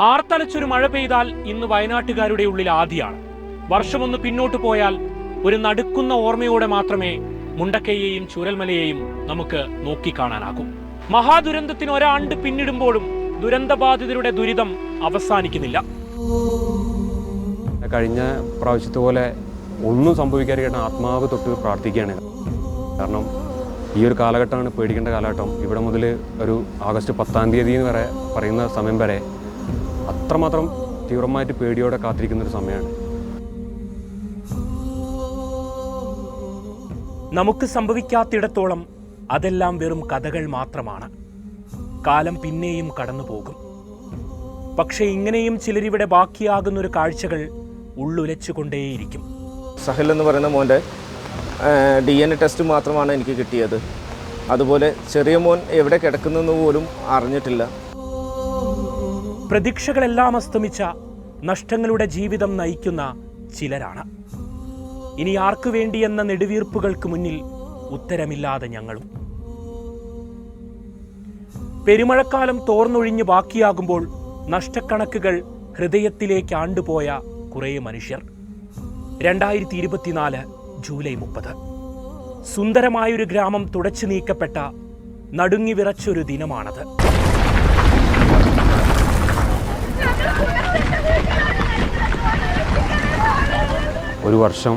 ആർത്തലച്ചൊരു മഴ പെയ്താൽ ഇന്ന് വയനാട്ടുകാരുടെ ഉള്ളിൽ ആദിയാണ്. വർഷമൊന്ന് പിന്നോട്ട് പോയാൽ ഒരു നടുക്കുന്ന ഓർമ്മയോടെ മാത്രമേ മുണ്ടക്കയെയും ചുരൽമലയെയും നമുക്ക് നോക്കിക്കാണാനാകൂ. മഹാദുരന്തത്തിന് ഒരാണ്ട് പിന്നിടുമ്പോഴും ദുരന്തബാധിതരുടെ ദുരിതം അവസാനിക്കുന്നില്ല. കഴിഞ്ഞ പ്രാവശ്യത്തെ പോലെ ഒന്നും സംഭവിക്കാതിരിക്കട്ടെ ആത്മാവ് തൊട്ട് പ്രാർത്ഥിക്കുകയാണ്. കാരണം ഈ ഒരു കാലഘട്ടമാണ് പേടിക്കേണ്ട കാലഘട്ടം. ഇവിടെ മുതൽ ഒരു ആഗസ്റ്റ് പത്താം തീയതി വരെ പറയുന്ന സമയം വരെ അത്രമാത്രം തീവ്രമായിട്ട് പേടിയോടെ കാത്തിരിക്കുന്ന ഒരു സമയമാണ്. നമുക്ക് സംഭവിക്കാത്തിടത്തോളം അതെല്ലാം വെറും കഥകൾ മാത്രമാണ്. കാലം പിന്നെയും കടന്നു പോകും പക്ഷേ ഇങ്ങനെയും ചിലരിവിടെ ബാക്കിയാകുന്ന ഒരു കാഴ്ചകൾ ഉള്ളുലച്ചുകൊണ്ടേയിരിക്കും. സഹൽ എന്ന് പറയുന്ന മോന്റെ ഡി എൻ എ ടെസ്റ്റ് മാത്രമാണ് എനിക്ക് കിട്ടിയത്. അതുപോലെ ചെറിയ മോൻ എവിടെ കിടക്കുന്നെന്ന് പോലും അറിഞ്ഞിട്ടില്ല. പ്രതീക്ഷകളെല്ലാം അസ്തമിച്ച നഷ്ടങ്ങളുടെ ജീവിതം നയിക്കുന്ന ചിലരാണ്. ഇനി ആർക്കു വേണ്ടിയെന്ന നെടുവീർപ്പുകൾക്ക് മുന്നിൽ ഉത്തരമില്ലാതെ ഞങ്ങളും. പെരുമഴക്കാലം തോർന്നൊഴിഞ്ഞ് ബാക്കിയാകുമ്പോൾ നഷ്ടക്കണക്കുകൾ ഹൃദയത്തിലേക്ക് ആണ്ടുപോയ കുറേ മനുഷ്യർ. രണ്ടായിരത്തി ഇരുപത്തിനാല് ജൂലൈ മുപ്പത്. സുന്ദരമായൊരു ഗ്രാമം തുടച്ചു നീക്കപ്പെട്ട നടുങ്ങി വിറച്ചൊരു ദിനമാണത്. ഒരു വർഷം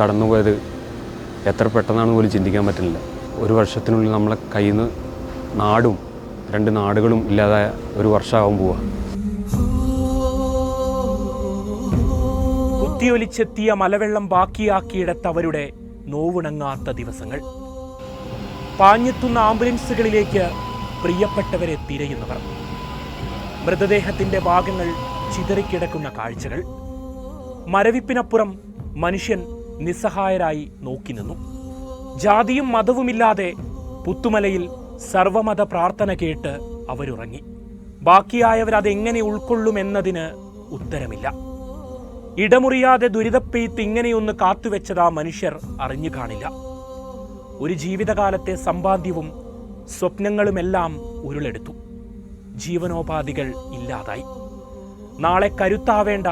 കടന്നുപോയത് എത്ര പെട്ടെന്നാണ് പോലും ചിന്തിക്കാൻ പറ്റുന്നില്ല ഒരു വർഷത്തിനുള്ളിൽ നമ്മളെ കയ്യിൽ നിന്ന് നാടും രണ്ട് നാടുകളും ഇല്ലാതായ ഒരു വർഷമാകാൻ പോവാ. കുത്തിയൊലിച്ചെത്തിയ മലവെള്ളം ബാക്കിയാക്കിയിടത്തവരുടെ നോവുണങ്ങാത്ത ദിവസങ്ങൾ. പാഞ്ഞെത്തുന്ന ആംബുലൻസുകളിലേക്ക് പ്രിയപ്പെട്ടവരെ തിരയുന്നവർ. മൃതദേഹത്തിന്റെ ഭാഗങ്ങൾ ചിതറിക്കിടക്കുന്ന കാഴ്ചകൾ മരവിപ്പിനപ്പുറം മനുഷ്യൻ നിസ്സഹായരായി നോക്കി നിന്നു. ജാതിയും മതവുമില്ലാതെ പുത്തുമലയിൽ സർവമത പ്രാർത്ഥന കേട്ട് അവരുറങ്ങി. ബാക്കിയായവരതെങ്ങനെ ഉൾക്കൊള്ളുമെന്നതിന് ഉത്തരമില്ല. ഇടമുറിയാതെ ദുരിതപ്പെയ്ത്ത് ഇങ്ങനെയൊന്ന് കാത്തുവെച്ചതാ മനുഷ്യർ അറിഞ്ഞു കാണില്ല. ഒരു ജീവിതകാലത്തെ സമ്പാദ്യവും സ്വപ്നങ്ങളുമെല്ലാം ഉരുളെടുത്തു. ജീവനോപാധികൾ ഇല്ലാതായി. നാളെ കരുത്താവേണ്ട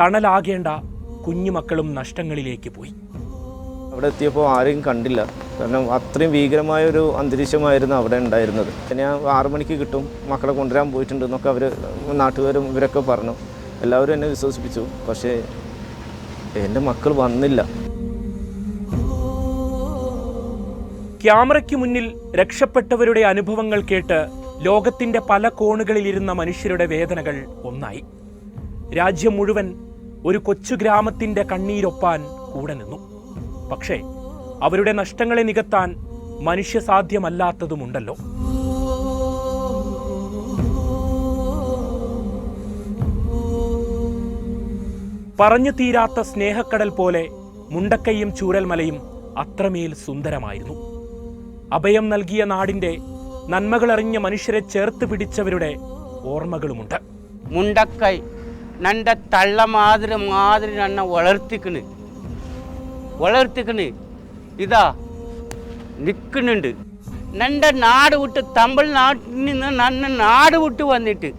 തണലാകേണ്ട കുഞ്ഞുമക്കളും നഷ്ടങ്ങളിലേക്ക് പോയി. അവിടെ എത്തിയപ്പോൾ ആരെയും കണ്ടില്ല. കാരണം അത്രയും ഭീകരമായ ഒരു അന്തരീക്ഷമായിരുന്നു അവിടെ ഉണ്ടായിരുന്നത്. ഞാൻ ആറു മണിക്ക് കിട്ടും മക്കളെ കൊണ്ടുവരാൻ പോയിട്ടുണ്ട് എന്നൊക്കെ അവർ നാട്ടുകാരും ഇവരൊക്കെ പറഞ്ഞു. എല്ലാവരും എന്നെ വിശ്വസിപ്പിച്ചു. പക്ഷേ എന്റെ മക്കൾ വന്നില്ല. ക്യാമറയ്ക്ക് മുന്നിൽ രക്ഷപ്പെട്ടവരുടെ അനുഭവങ്ങൾ കേട്ട് ലോകത്തിന്റെ പല കോണുകളിലിരുന്ന മനുഷ്യരുടെ വേദനകൾ ഒന്നായി. രാജ്യം മുഴുവൻ ഒരു കൊച്ചു ഗ്രാമത്തിന്റെ കണ്ണീരൊപ്പാൻ കൂടെ നിന്നു. പക്ഷേ അവരുടെ നഷ്ടങ്ങളെ നികത്താൻ മനുഷ്യസാധ്യമല്ലാത്തതുമുണ്ടല്ലോ പറഞ്ഞു തീരാത്ത സ്നേഹക്കടൽ പോലെ മുണ്ടക്കയും ചൂരൽമലയും അത്രമേൽ സുന്ദരമായിരുന്നു. അഭയം നൽകിയ നാടിന്റെ നന്മകളറിഞ്ഞ മനുഷ്യരെ ചേർത്ത് പിടിച്ചവരുടെ ഓർമ്മകളുമുണ്ട്. മുണ്ടക്കൈ നണ്ട തള്ള മാതിരി മാതിരി നന്ന വളർത്തിക്കണ്. വളർത്തിക്കണ്. ഇതാ നിൽക്കുന്നുണ്ട് നന്റെ നാട് വിട്ട് തമിഴ്നാട്ടിൽ നിന്ന് നന്ന നാട് വിട്ട് വന്നിട്ട്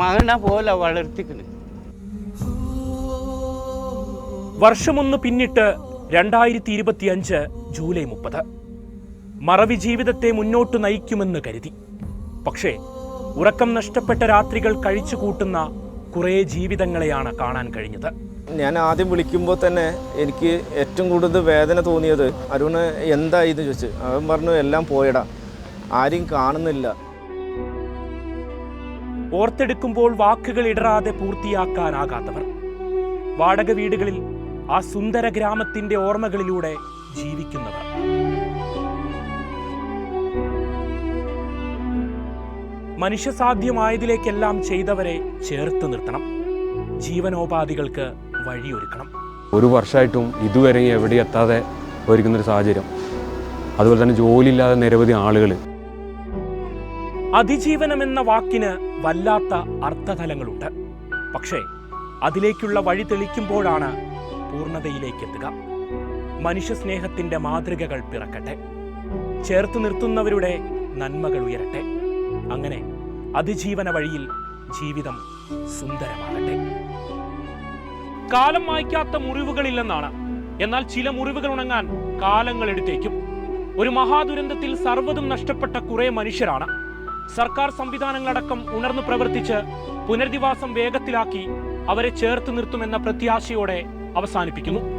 മകനെ പോലെ വളർത്തിക്കണ്. വർഷമൊന്ന് പിന്നിട്ട് രണ്ടായിരത്തി ഇരുപത്തിയഞ്ച് ജൂലൈ മുപ്പത്. മറവി ജീവിതത്തെ മുന്നോട്ട് നയിക്കുമെന്ന് കരുതി. പക്ഷേ ഉറക്കം നഷ്ടപ്പെട്ട രാത്രികൾ കഴിച്ചു കൂട്ടുന്ന കുറേ ജീവിതങ്ങളെയാണ് കാണാൻ കഴിഞ്ഞത്. ഞാൻ ആദ്യം വിളിക്കുമ്പോൾ തന്നെ എനിക്ക് ഏറ്റവും കൂടുതൽ വേദന തോന്നിയത് അരുണ് എന്തായി? എന്ന് ചോദിച്ചു. അവൻ പറഞ്ഞു എല്ലാം പോയടാ. ആരും കാണുന്നില്ല. ഓർത്തെടുക്കുമ്പോൾ വാക്കുകൾ ഇടറാതെ പൂർത്തിയാക്കാനാകാത്തവർ. വാടക വീടുകളിൽ ആ സുന്ദര ഗ്രാമത്തിന്റെ ഓർമ്മകളിലൂടെ ജീവിക്കുന്നവർ. മനുഷ്യസാധ്യമായതിലേക്കെല്ലാം ചെയ്തവരെ ചേർത്ത് നിർത്തണം. ജീവനോപാധികൾക്ക് വഴിയൊരുക്കണം. ഒരു വർഷമായിട്ടും ഇതുവരെ എവിടെ എത്താതെ ഒരുക്കുന്നൊരു സാഹചര്യം. അതുപോലെ തന്നെ ജോലിയില്ലാതെ നിരവധി ആളുകൾ അതിജീവനം എന്ന വാക്കിന് വല്ലാത്ത അർത്ഥതലങ്ങളുണ്ട്. പക്ഷേ അതിലേക്കുള്ള വഴി തെളിക്കുമ്പോഴാണ് പൂർണതയിലേക്ക് എത്തുക മനുഷ്യസ്നേഹത്തിന്റെ മാതൃകകൾ പിറക്കട്ടെ. ചേർത്ത് നിർത്തുന്നവരുടെ നന്മകൾ ഉയരട്ടെ. അങ്ങനെ അതിജീവന വഴിയിൽ ജീവിതം സുന്ദരമാകട്ടെ. കാലം മായ്ക്കാത്ത മുറിവുകളില്ലെന്നാണ്. എന്നാൽ ചില മുറിവുകൾ ഉണങ്ങാൻ കാലങ്ങൾ എടുത്തേക്കും. ഒരു മഹാദുരന്തത്തിൽ സർവതും നഷ്ടപ്പെട്ട കുറെ മനുഷ്യരാണ്. സർക്കാർ സംവിധാനങ്ങളടക്കം ഉണർന്നു പ്രവർത്തിച്ച് പുനരധിവാസം വേഗത്തിലാക്കി അവരെ ചേർത്ത് നിർത്തുമെന്ന പ്രത്യാശയോടെ അവസാനിപ്പിക്കുന്നു.